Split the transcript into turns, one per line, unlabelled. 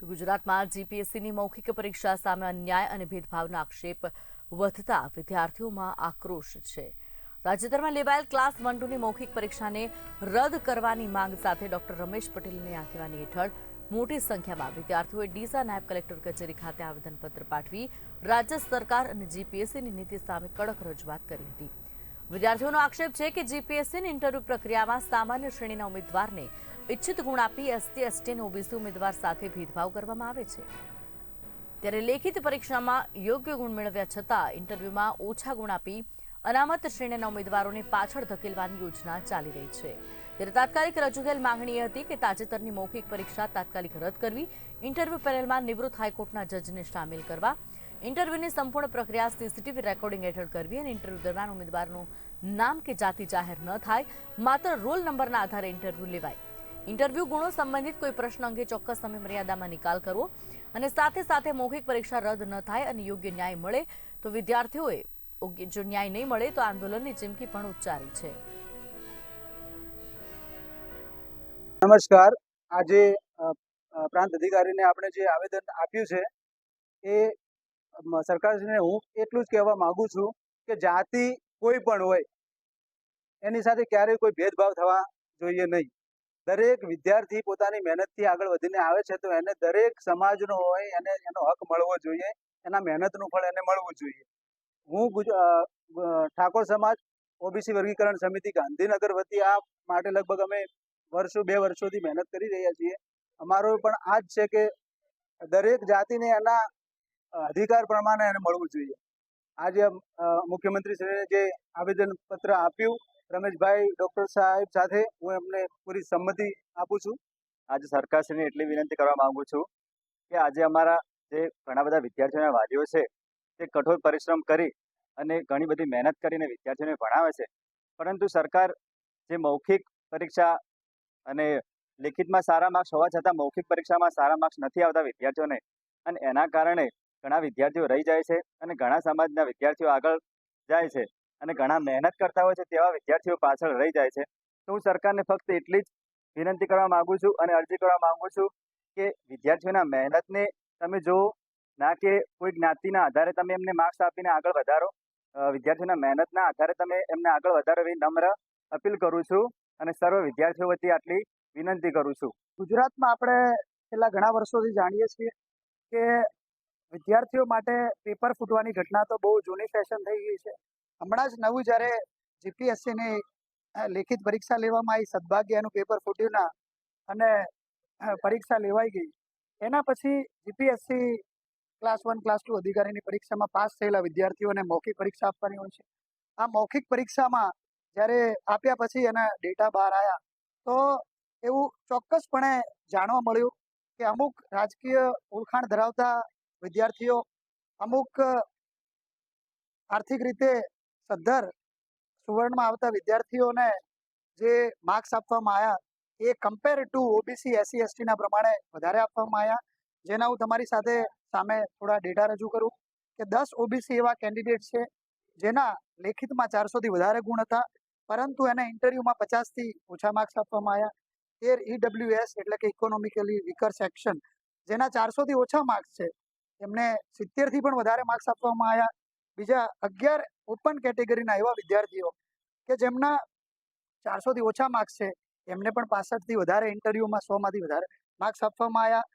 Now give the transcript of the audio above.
તો ગુજરાતમાં જીપીએસસીની મૌખિક પરીક્ષા સામે અન્યાય અને ભેદભાવના આક્ષેપ વધતા વિદ્યાર્થીઓમાં આક્રોશ છે. તાજેતરમાં લેવાયેલ ક્લાસ વન ટુની મૌખિક પરીક્ષાને રદ કરવાની માંગ સાથે ડોક્ટર રમેશ પટેલની આગેવાની હેઠળ મોટી સંખ્યામાં વિદ્યાર્થીઓએ ડીસા નાયબ કલેક્ટર કચેરી ખાતે આવેદનપત્ર પાઠવી રાજ્ય સરકાર અને જીપીએસસીની નીતિ સામે કડક રજૂઆત કરી હતી. વિદ્યાર્થીઓનો આક્ષેપ છે કે જીપીએસસીની ઇન્ટરવ્યુ પ્રક્રિયામાં સામાન્ય શ્રેણીના ઉમેદવારને ઇચ્છિત ગુણ આપી એસટી એસટીને ઓબીસી ઉમેદવાર સાથે ભેદભાવ કરવામાં આવે છે. ત્યારે લેખિત પરીક્ષામાં યોગ્ય ગુણ મેળવ્યા છતાં ઇન્ટરવ્યુમાં ઓછા ગુણ આપી અનામત શ્રેણીના ઉમેદવારોને પાછળ ધકેલવાની યોજના ચાલી રહી છે. ત્યારે તાત્કાલિક રજૂ થયેલ માંગણી એ હતી કે તાજેતરની મૌખિક પરીક્ષા તાત્કાલિક રદ કરવી ઇન્ટરવ્યુ પેનલમાં નિવૃત્ત હાઈકોર્ટના જજને સામેલ કરવા ઇન્ટરવ્યુની સંપૂર્ણ પ્રક્રિયા સીસીટીવી રેકોર્ડિંગ હેઠળ કરવી અને ઇન્ટરવ્યુ દરમિયાન ઉમેદવારનું નામ કે જાતિ જાહેર ન થાય, માત્ર રોલ નંબરના આધારે ઇન્ટરવ્યુ લેવાય. ઇન્ટરવ્યુ ગુણો સંબંધિત કોઈ પ્રશ્ન અંગે ચોક્કસ સમય મર્યાદામાં નિકાલ કરવો અને સાથે સાથે મૌખિક પરીક્ષા રદ ન થાય અને યોગ્ય ન્યાય મળે તો વિદ્યાર્થીઓએ જો ન્યાય નહીં મળે તો આંદોલનની ચીમકી પણ ઉચ્ચારી છે.
નમસ્કાર. આજે પ્રાંત અધિકારીને આપણે જે આવેદન આપ્યું છે, એ સરકારશ્રીને હું એટલું જ કહેવા માગું છું કે જાતિ કોઈ પણ હોય, એની સાથે ક્યારેય કોઈ ભેદભાવ થવા જોઈએ નહીં. દરેક વિદ્યાર્થી પોતાની મહેનતથી આગળ વધીને આવે છે તો એને દરેક સમાજનો હોય એને એનો હક મળવો જોઈએ, એના મહેનતનું ફળ એને મળવું જોઈએ. હું ઠાકોર સમાજ, ઓબીસી વર્ગીકરણ સમિતિ, ગાંધીનગર વતી આ માટે લગભગ અમે વર્ષો, બે વર્ષોથી મહેનત કરી રહ્યા છીએ. અમારો પણ આ જ છે કે દરેક જાતિને એના અધિકાર પ્રમાણે એને મળવું જોઈએ. આજે અ, મુખ્યમંત્રીશ્રીએ જે આવેદન પત્ર આપ્યું રમેશભાઈ ડોક્ટર સાહેબ સાથે હું એમને પૂરી સંમતિ આપું છું.
આજે સરકારશ્રીને એટલી વિનંતી કરવા માંગુ છું કે આજે અમારા જે ઘણા બધા વિદ્યાર્થીઓના વાલીઓ છે તે કઠોર પરિશ્રમ કરી અને ઘણી બધી મહેનત કરીને વિદ્યાર્થીઓને ભણાવે છે. પરંતુ સરકાર જે મૌખિક પરીક્ષા અને લેખિતમાં સારા માર્ક્સ હોવા છતાં મૌખિક પરીક્ષામાં સારા માર્ક્સ નથી આવતા વિદ્યાર્થીઓને અને એના કારણે ઘણા વિદ્યાર્થીઓ રહી જાય છે અને ઘણા સમાજના વિદ્યાર્થીઓ આગળ જાય છે અને ઘણા મહેનત કરતા હોય છે તેવા વિદ્યાર્થીઓ પાછળ રહી જાય છે. તો હું સરકારને ફક્ત એટલી જ વિનંતી કરવા માંગુ છું અને અરજી કરવા માંગુ છું કે વિદ્યાર્થીઓના મહેનતને તમે જુઓ ના કે કોઈ જ્ઞાતિના આધારે તમે એમને માર્ક્સ આપીને આગળ વધારો વિદ્યાર્થીઓના મહેનતના આધારે તમે એમને આગળ વધારો એવી નમ્ર અપીલ કરું છું અને સર્વ વિદ્યાર્થીઓ વતી આટલી વિનંતી કરું છું.
ગુજરાતમાં આપણે છેલ્લા ઘણા વર્ષોથી જાણીએ છીએ કે વિદ્યાર્થીઓ માટે પેપર ફૂટવાની ઘટના તો બહુ જૂની ફેશન થઈ ગઈ છે. હમણાં જ નવું જ્યારે જીપીએસસીની લેખિત પરીક્ષા લેવામાં આવી સદભાગ્ય એનું પેપર ફૂટ્યું ના અને પરીક્ષા લેવાઈ ગઈ. એના પછી GPSC class one class two અધિકારીની પરીક્ષામાં પાસ થયેલા વિદ્યાર્થીઓને મૌખિક પરીક્ષા આપવાની હોય છે. આ મૌખિક પરીક્ષામાં જ્યારે આપ્યા પછી એના ડેટા બહાર આવ્યા તો એવું ચોક્કસપણે જાણવા મળ્યું કે અમુક રાજકીય ઓળખાણ ધરાવતા વિદ્યાર્થીઓ અમુક આર્થિક રીતે સદ્ધર સુવર્ણમાં આવતા વિદ્યાર્થીઓને જે માર્ક્સ આપવામાં આવ્યા એ કમ્પેર ટુ ઓબીસી એસસી એસટીના પ્રમાણે વધારે આપવામાં આવ્યા. જેના હું તમારી સાથે સામે થોડા ડેટા રજૂ કરું કે દસ ઓબીસી એવા કેન્ડિડેટ છે જેના લેખિતમાં ચારસોથી વધારે ગુણ હતા, પરંતુ એને ઇન્ટરવ્યુમાં પચાસથી ઓછા માર્ક્સ આપવામાં આવ્યા. તેર ઈડબ્લ્યુએસ એટલે કે ઇકોનોમિકલી વીકર સેક્શન જેના ચારસોથી ઓછા માર્ક્સ છે. એમને સિત્તેરથી પણ વધારે માર્ક્સ આપવામાં આવ્યા બીજા અગિયાર ઓપન કેટેગરીના એવા વિદ્યાર્થીઓ કે જેમના ચારસોથી ઓછા માર્ક્સ છે, એમને પણ પાસઠથી વધારે ઇન્ટરવ્યુમાં સોમાંથી વધારે માર્ક્સ આપવામાં આવ્યા